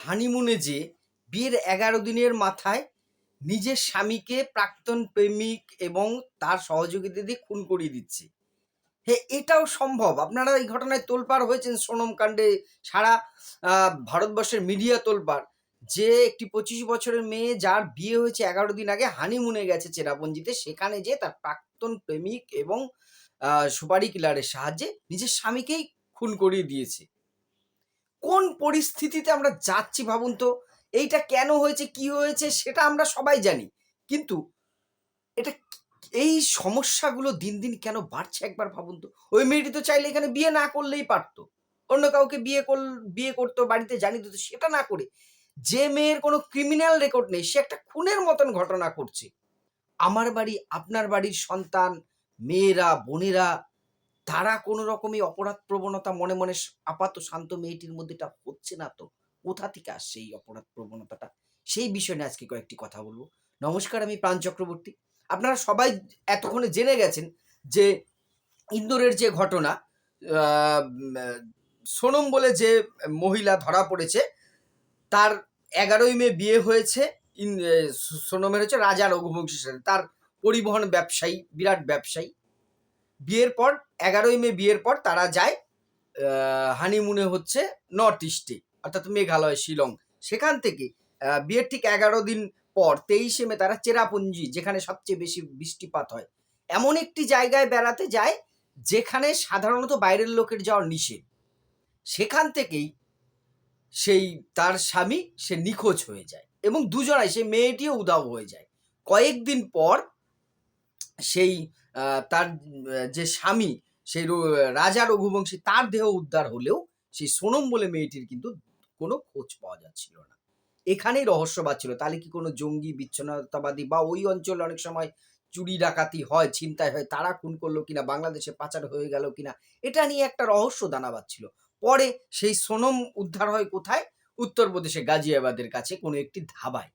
হানিমুনে যে বিয়ের এগারো দিনের মাথায় নিজের স্বামীকে প্রাক্তন প্রেমিক এবং তার সহযোগীদের খুন করিয়ে দিচ্ছে। হ্যাঁ এটাও সম্ভব? আপনারা এই ঘটনায় তোলপাড় হয়েছেন সোনম কাণ্ডে সারা ভারতবর্ষের মিডিয়া তোলপাড়। যে একটি পঁচিশ বছরের মেয়ে যার বিয়ে হয়েছে এগারো দিন আগে হানিমুনে গেছে চেরাপুঞ্জিতে, সেখানে যে তার প্রাক্তন প্রেমিক এবং সুপারি কিলারের সাহায্যে নিজের স্বামীকেই খুন করিয়ে দিয়েছে। কোন পরিস্থিতিতে আমরা যাচ্ছি ভাবুন তো? এইটা কেন হয়েছে, কি হয়েছে সেটা আমরা সবাই জানি। কিন্তু এটা এই সমস্যাগুলো দিন দিন কেন বাড়ছে একবার ভাবুন তো? ওই মেয়েটি তো চাইলে এখানে বিয়ে না করলেই পারতো। অন্য কাউকে বিয়ে কর, বিয়ে করতো, বাড়িতে জানি দিত সেটা না করে। যে মেয়ের কোনো ক্রিমিনাল রেকর্ড নেই, সে একটা খুনের মতন ঘটনা করছে আমার বাড়ি, আপনার বাড়ির সন্তান, মেয়েরা, বোনেরা তারা কোনো রকমই অপরাধ প্রবণতা মনে মনে আপাত শান্ত মেয়েটির মধ্যে এটা হচ্ছে না তো। কোথা থেকে আসছে এই অপরাধ প্রবণতাটা সেই বিষয় নিয়ে আজকে কয়েকটি কথা বলব। নমস্কার, আমি প্রাণ চক্রবর্তী। আপনারা সবাই এতক্ষণে জেনে গেছেন যে ইন্দোরের যে ঘটনা সোনম বলে যে মহিলা ধরা পড়েছে, তার এগারোই মে বিয়ে হয়েছে সোনমের হচ্ছে রাজা রঘুবংশীর সাথে। তার পরিবহন ব্যবসায়ী, বিরাট ব্যবসায়ী। বিয়ের পর, এগারোই মে বিয়ের পর তারা যায় হানিমুনে হচ্ছে নর্থ ইস্টে অর্থাৎ মেঘালয়, শিলং। সেখান থেকে বিয়ের ঠিক এগারো দিন পর, তেইশে মে তারা চেরাপুঞ্জি, যেখানে সবচেয়ে বেশি বৃষ্টিপাত হয়। এমন একটি জায়গায় বেড়াতে যায়, যেখানে সাধারণত বাইরের লোকের যাওয়ার নিষেধ। সেখান থেকেই সেই তার স্বামী, সে নিখোঁজ হয়ে যায় এবং দুজনাই, সেই মেয়েটিও উধাও হয়ে যায়। কয়েকদিন পর, সেই তার যে স্বামী, সেই রাজা রঘুবংশী, তার দেহ উদ্ধার হলেও সেই সোনম বলে মেয়েটির কিন্তু কোনো খোঁজ পাওয়া যাচ্ছিল না। এখানেই রহস্যবাদ ছিল। তাহলে কি কোনো জঙ্গি, বিচ্ছিন্নতাবাদী বা ওই অঞ্চলে অনেক সময় চুরি, ডাকাতি হয়, ছিনতাই হয়, তারা খুন করল কিনা, বাংলাদেশে পাচার হয়ে গেল কিনা, এটা নিয়ে একটা রহস্য দানা বাঁধছিল পরে সেই সোনম উদ্ধার হয় কোথায়? উত্তরপ্রদেশে গাজিয়াবাদের কাছে কোনো একটি ধাবায়।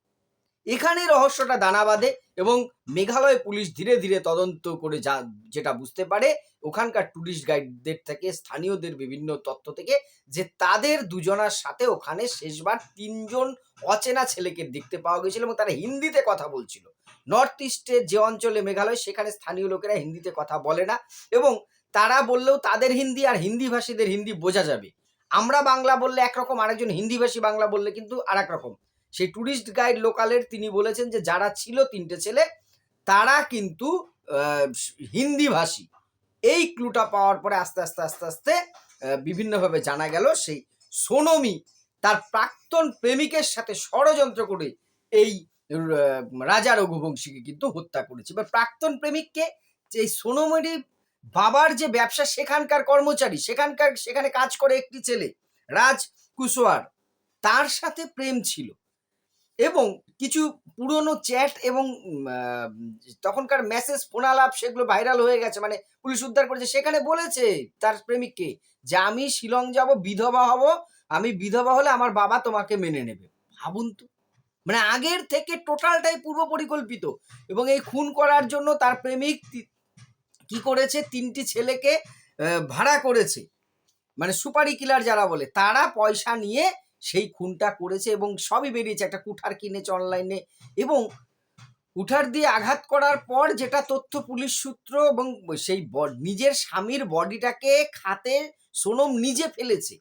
এখানে রহস্যটা দানা বাঁধে এবং মেঘালয় পুলিশ ধীরে ধীরে তদন্ত করে যা, যেটা বুঝতে পারে, ওখানকার টুরিস্ট গাইডদের থেকে, স্থানীয়দের বিভিন্ন তথ্য থেকে যে তাদের দুজনার সাথে ওখানে শেষবার তিনজন অচেনা ছেলেকে দেখতে পাওয়া গেছিল এবং তারা হিন্দিতে কথা বলছিল। নর্থ ইস্টের যে অঞ্চলে মেঘালয়, সেখানে স্থানীয় লোকেরা হিন্দিতে কথা বলে না এবং তারা বললেও তাদের হিন্দি আর হিন্দি ভাষীদের হিন্দি বোঝা যাবে। আমরা বাংলা বললে একরকম, আরেকজন হিন্দিভাষী বাংলা বললে কিন্তু আর রকম। সেই ট্যুরিস্ট গাইড লোকালের তিনি বলেছেন যে যারা ছিল তিনটে ছেলে তারা কিন্তু আহ, হিন্দি ভাষী। এই ক্লুটা পাওয়ার পরে আস্তে আস্তে আস্তে আস্তে বিভিন্নভাবে জানা গেল সেই সোনমি তার প্রাক্তন প্রেমিকের সাথে ষড়যন্ত্র করে এই রাজা রঘুবংশীকে কিন্তু হত্যা করেছে। এবার প্রাক্তন প্রেমিককে যে এই সোনমেরই বাবার যে ব্যবসা সেখানকার কর্মচারী সেখানকার সেখানে কাজ করে একটি ছেলে রাজ কুশওয়ার তার সাথে প্রেম ছিল। এবং কিছু পুরনো চ্যাট এবং তখনকার মেসেজ, ফোনালাপ সেগুলো ভাইরাল হয়ে গেছে। মানে পুলিশ উদ্ধার করেছে। সেখানে বলেছে তার প্রেমিককে যে, আমি শিলং যাব, বিধবা হব। আমি বিধবা হলে আমার বাবা তোমাকে মেনে নেবে। ভাবুন তো। মানে আগের থেকে টোটালটাই পূর্ব পরিকল্পিত। এবং এই খুন করার জন্য তার প্রেমিক কি করেছে? তিনটি ছেলেকে ভাড়া করেছে। মানে সুপারি কিলার যারা বলে, তারা পয়সা নিয়ে খুনটা করেছে এবং সবই বেরিয়েছে। একটা কুঠার কিনেছে অনলাইনে এবং কুঠার দিয়ে আঘাত করার পর যেটা তথ্য পুলিশ সূত্র এবং সেই নিজের স্বামীর বডিটাকে খাতে সোনম নিজে ফেলেছে।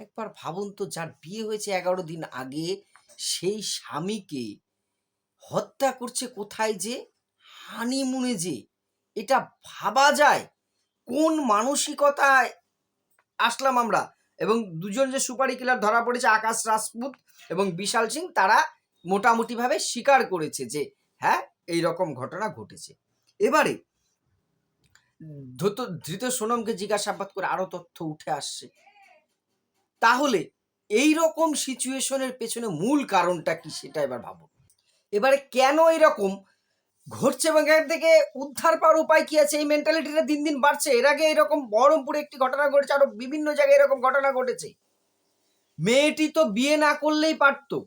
একবার ভাবুন তো, যার বিয়ে হয়েছে এগারো দিন আগে, সেই স্বামীকে হত্যা করছে কোথায় যে? হানিমুনে যে। এটা ভাবা যায়। কোন মানসিকতায় আসলাম আমরা? এবং দুজন যে সুপারি কিলার ধরা পড়েছে, আকাশ রাজপুত এবং বিশাল সিং, তারা মোটামুটিভাবে স্বীকার করেছে যে হ্যাঁ এই রকম ঘটনা ঘটেছে। এবারে ধৃত ধৃত সোনমকে জিজ্ঞাসাবাদ করে আরও তথ্য উঠে আসছে। তাহলে এই রকম সিচুয়েশনের পেছনে মূল কারণটা কি সেটা এবার ভাবো। এবারে কেন এরকম ঘটছে এবং এর থেকে উদ্ধার পাওয়ার উপায় কি আছে? এই মেন্টালিটিটা দিন দিন বাড়ছে। এর আগে এরকম বহরমপুরে একটি ঘটনা ঘটেছে, আরও বিভিন্ন জায়গায় এরকম ঘটনা ঘটেছে। মেয়েটি তো বিয়ে না করলেই পারতো।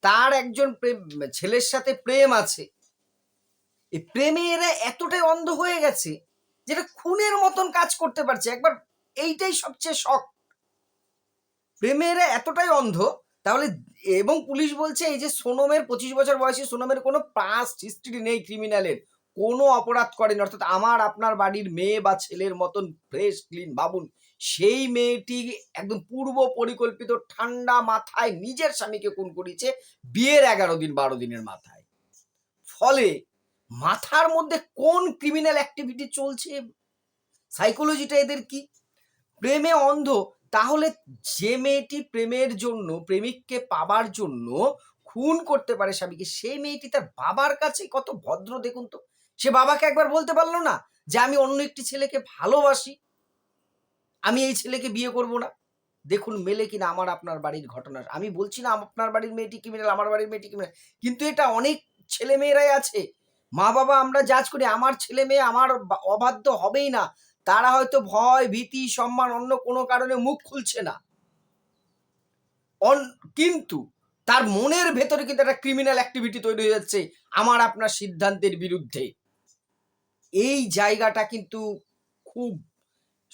তার একজন প্রেম- ছেলের সাথে প্রেম আছে। এই প্রেমে এরা এতটাই অন্ধ হয়ে গেছে যেটা খুনের মতন কাজ করতে পারছে। একবার এইটাই সবচেয়ে শখ। প্রেমের এতটাই অন্ধ তাহলে এবং পুলিশ বলছে, এই যে সোনমের পঁচিশ বছর বয়সী সোনমের কোনো পাস্ট হিস্ট্রি নেই ক্রিমিনালের কোনো অপরাধ করেনি, অর্থাৎ আমার আপনার বাড়ির মেয়ে বা ছেলের মতন ফ্রেশ ক্লিন ভাবুন সেই মেয়েটি একদম পূর্ব পরিকল্পিত ঠান্ডা মাথায় নিজের স্বামীকে খুন করিয়েছে, বিয়ের এগারো দিন, বারো দিনের মাথায়। ফলে মাথার মধ্যে কোন ক্রিমিনাল অ্যাক্টিভিটি চলছে? সাইকোলজিটা এদের কি? প্রেমে অন্ধ তাহলে যে মেয়েটি প্রেমের জন্য, প্রেমিককে পাবার জন্য খুন করতে পারে স্বামীকে সেই মেয়েটি তার বাবার কাছে কত ভদ্র দেখুন তো। সে বাবাকে একবার বলতে পারল না যে, আমি অন্য একটি ছেলেকে ভালোবাসি। আমি এই ছেলেকে বিয়ে করব না। দেখুন মেলে কিনা আমার আপনার বাড়ির ঘটনা। আমি বলছি না, আপনার বাড়ির মেয়েটি কি ক্রিমিনাল আমার বাড়ির মেয়েটি ক্রিমিনাল কিন্তু এটা অনেক ছেলে মেয়েরাই আছে। মা বাবা আমরা জাজ করি, আমার ছেলে মেয়ে আমার অবাধ্য হবেই না। তারা হয়তো ভয়, ভীতি, সম্মান অন্য কোনো কারণে মুখ খুলছে না। কিন্তু তার মনের ভেতরে কিন্তু একটা ক্রিমিনাল অ্যাক্টিভিটি তৈরি হয়ে যাচ্ছে আমার আপনার সিদ্ধান্তের বিরুদ্ধে। এই জায়গাটা কিন্তু খুব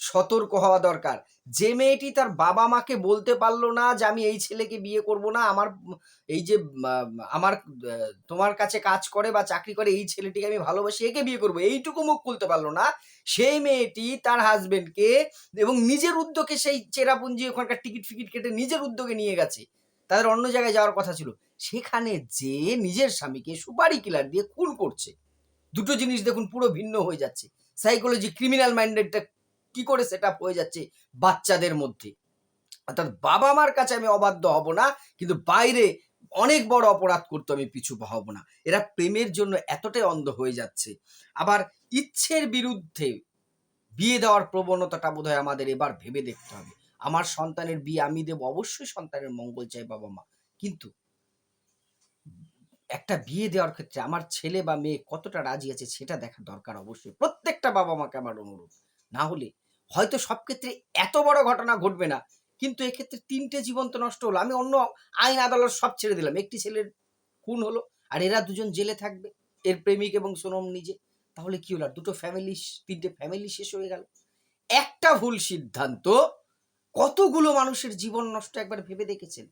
সতর্ক হওয়া দরকার। যে মেয়েটি তার বাবা মাকে বলতে পারল না যে আমি এই ছেলেকে বিয়ে করব না, আমার, এই যে আমার তোমার কাছে কাজ করে বা চাকরি করে এই ছেলেটিকে আমি ভালোবাসি একে বিয়ে করব, এইটুকু মুখ খুলতে পারল না। সেই মেয়েটি তার হাজবেন্ডকে এবং নিজের উদ্যোগে সেই চেরাপুঞ্জি ওখানকার টিকিট ফিকিট কেটে নিজের উদ্যোগে নিয়ে গেছে। তাদের অন্য জায়গায় যাওয়ার কথা ছিল। সেখানে যে নিজের স্বামীকে সুপারি কিলার দিয়ে খুন করছে। দুটো জিনিস দেখুন পুরো ভিন্ন হয়ে যাচ্ছে। সাইকোলজি ক্রিমিনাল মাইন্ডেডটা কি করে সেট হয়ে যাচ্ছে বাচ্চাদের মধ্যে? অর্থাৎ বাবা মার কাছে আমি অবাধ্য হব না, কিন্তু বাইরে অনেক বড় অপরাধ করতে আমি পিছু হব না। এরা প্রেমের জন্য এতটাই অন্ধ হয়ে যাচ্ছে। আবার ইচ্ছের বিরুদ্ধে বিয়ে দেওয়ার প্রবণতাটা বোধহয় আমাদের এবার ভেবে দেখতে হবে। আমার সন্তানের বিয়ে আমি দেব, অবশ্যই সন্তানের মঙ্গল চাই বাবা মা কিন্তু একটা বিয়ে দেওয়ার ক্ষেত্রে আমার ছেলে বা মেয়ে কতটা রাজি আছে সেটা দেখা দরকার অবশ্যই। প্রত্যেকটা বাবা মাকে আমার অনুরোধ। না হলে হয়তো সব ক্ষেত্রে এত বড় ঘটনা ঘটবে না। কিন্তু এক্ষেত্রে তিনটে জীবন তো নষ্ট হলো। আমি অন্য আইন আদালত সব ছেড়ে দিলাম। একটি ছেলের খুন হলো আর এরা দুজন জেলে থাকবে, এর প্রেমিক এবং সোনম নিজে। তাহলে কি হলো? আর দুটো ফ্যামিলি তিনটে ফ্যামিলি শেষ হয়ে গেল। একটা ভুল সিদ্ধান্ত, কতগুলো মানুষের জীবন নষ্ট একবার ভেবে দেখেছেন?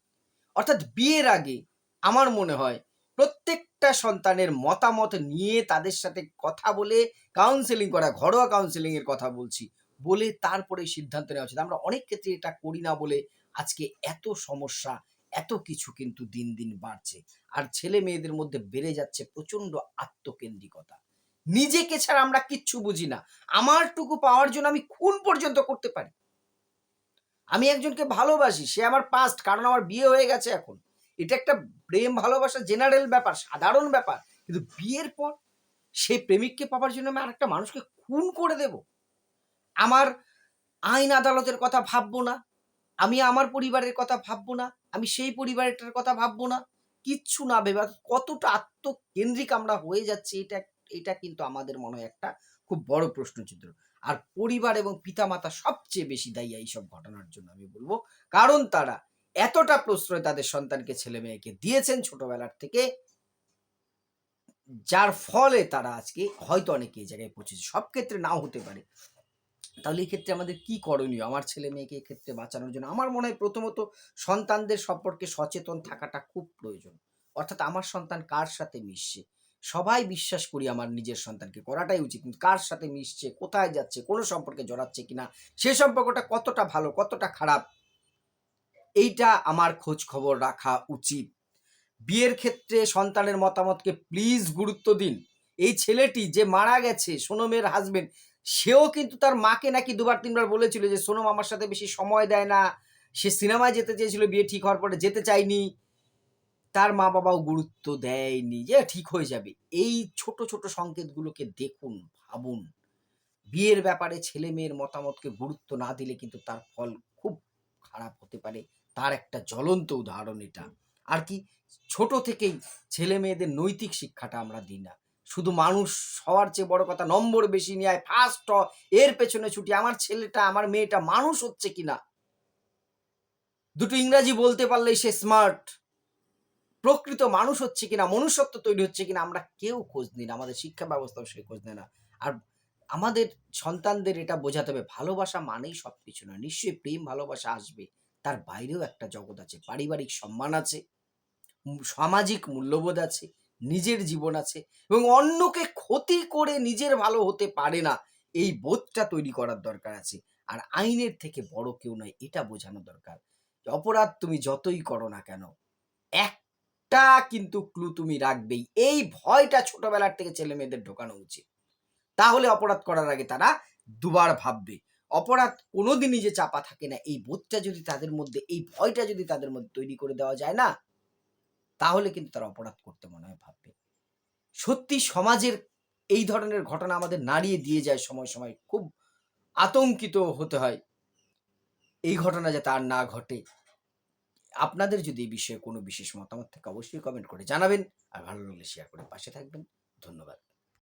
অর্থাৎ বিয়ের আগে আমার মনে হয় প্রত্যেকটা সন্তানের মতামত নিয়ে তাদের সাথে কথা বলে কাউন্সেলিং করা, ঘরোয়া কাউন্সেলিং এর কথা বলছি, বলে তারপরে সিদ্ধান্ত নেওয়া উচিত। আমরা অনেক ক্ষেত্রে এটা করি না বলে আজকে এত সমস্যা, এত কিছু কিন্তু দিন দিন বাড়ছে। আর ছেলে মেয়েদের মধ্যে বেড়ে যাচ্ছে প্রচণ্ড আত্মকেন্দ্রিকতা। নিজেকে ছাড়া আমরা কিচ্ছু বুঝি না। আমারটুকু পাওয়ার জন্য আমি খুন পর্যন্ত করতে পারি। আমি একজনকে ভালোবাসি, সে আমার পাস্ট কারণ আমার বিয়ে হয়ে গেছে এখন। এটা একটা প্রেম, ভালোবাসা জেনারেল ব্যাপার, সাধারণ ব্যাপার। কিন্তু বিয়ের পর সেই প্রেমিককে পাওয়ার জন্য আমি আরেকটা মানুষকে খুন করে দেব। আমার আইন আদালতের কথা ভাববো না। আমি আমার পরিবারের কথা ভাববো না। আমি সেই পরিবারটার কথা ভাববো না। কিচ্ছু না ভেবে কতটা আত্মকেন্দ্রিক আমরা হয়ে যাচ্ছি, এটা এটা কিন্তু আমাদের মনে হয় একটা খুব বড় প্রশ্নচিত্র। আর পরিবার এবং পিতামাতা সবচেয়ে বেশি দায়ী এইসব ঘটনার জন্য আমি বলব। কারণ তারা এতটা প্রশ্রয় তাদের সন্তানকে ছেলে মেয়েকে দিয়েছেন ছোটবেলার থেকে, যার ফলে তারা আজকে হয়তো অনেকে এই জায়গায় পৌঁছেছে। সব ক্ষেত্রে নাও হতে পারে। তাহলে এই ক্ষেত্রে আমাদের কি করণীয়? আমার ছেলে মেয়েকে এক্ষেত্রে বাঁচানোর জন্য আমার মনে হয় প্রথমত সন্তানদের সম্পর্কে সচেতন থাকাটা খুব প্রয়োজন। অর্থাৎ আমার সন্তান কার সাথে মিশছে? সবাই বিশ্বাস করি আমার নিজের সন্তানকে করাটাই উচিত, কিন্তু কার সাথে মিশছে? কোথায় যাচ্ছে? কোনো সম্পর্কে জড়াচ্ছে কিনা? সে সম্পর্কটা কতটা ভালো, কতটা খারাপ? এইটা আমার খোঁজ খবর রাখা উচিত। বিয়ের ক্ষেত্রে সন্তানের মতামতকে প্লিজ গুরুত্ব দিন। এই ছেলেটি যে মারা গেছে সোনমের হাজবেন্ড সেও কিন্তু তার মাকে নাকি দুবার, তিনবার বলেছিল যে সোনম আমার সাথে বেশি সময় দেয় না। সে সিনেমায় যেতে চেয়েছিল, বিয়ে ঠিক হওয়ার পরে যেতে চায়নি। তার মা বাবাও গুরুত্ব দেয়নি। যে ঠিক হয়ে যাবে। এই ছোট ছোট সংকেতগুলোকে দেখুন, ভাবুন। বিয়ের ব্যাপারে ছেলে মেয়ের মতামতকে গুরুত্ব না দিলে কিন্তু তার ফল খুব খারাপ হতে পারে। তার একটা জ্বলন্ত উদাহরণ এটা। আর কি ছোট থেকেই ছেলে মেয়েদের নৈতিক শিক্ষাটা আমরা দিই না। শুধু মানুষ হওয়ার চেয়ে বড় কথা নম্বর বেশি নিয়ে ফার্স্ট এর পেছনে ছুটি আমার ছেলেটা আমার মেয়েটা মানুষ হচ্ছে কিনা? দুটো ইংরাজি বলতে পারলেই সে স্মার্ট প্রকৃত মানুষ হচ্ছে কিনা মনুষ্যত্ব তৈরি হচ্ছে কিনা আমরা কেউ খোঁজ নিই না আমাদের শিক্ষা ব্যবস্থাও সে খোঁজ নেয় না। আর আমাদের সন্তানদের এটা বোঝাতে হবে ভালোবাসা মানেই সব কিছু নয় নিশ্চয়ই প্রেম ভালোবাসা আসবে। তার বাইরেও একটা জগৎ আছে। পারিবারিক সম্মান আছে সামাজিক মূল্যবোধ আছে, নিজের জীবন আছে এবং অন্যকে ক্ষতি করে নিজের ভালো হতে পারে না, এই বোধটা তৈরি করার দরকার আছে। আর আইনের থেকে বড় কেউ নয়, এটা বোঝানো দরকার। অপরাধ তুমি যতই করো না কেন, একটা কিন্তু ক্লু তুমি রাখবেই। এই ভয়টা ছোটবেলার থেকে ছেলে মেয়েদের ঢোকানো উচিত। তাহলে অপরাধ করার আগে তারা দুবার ভাববে অপরাধ কোনোদিনই যে চাপা থাকে না, এই বোধটা যদি তাদের মধ্যে, এই ভয়টা যদি তাদের মধ্যে তৈরি করে দেওয়া যায় না, তাহলে কিন্তু তারা অপরাধ করতে মনে হয় ভাববে। সত্যি সমাজের এই ধরনের ঘটনা আমাদের নাড়িয়ে দিয়ে যায় সময় সময়, খুব আতঙ্কিত হতে হয়। এই ঘটনা যাতে আর না ঘটে। আপনাদের যদি এই বিষয়ে কোনো বিশেষ মতামত থাকে, অবশ্যই কমেন্ট করে জানাবেন। আর ভালো লাগলে শেয়ার করে পাশে থাকবেন। ধন্যবাদ।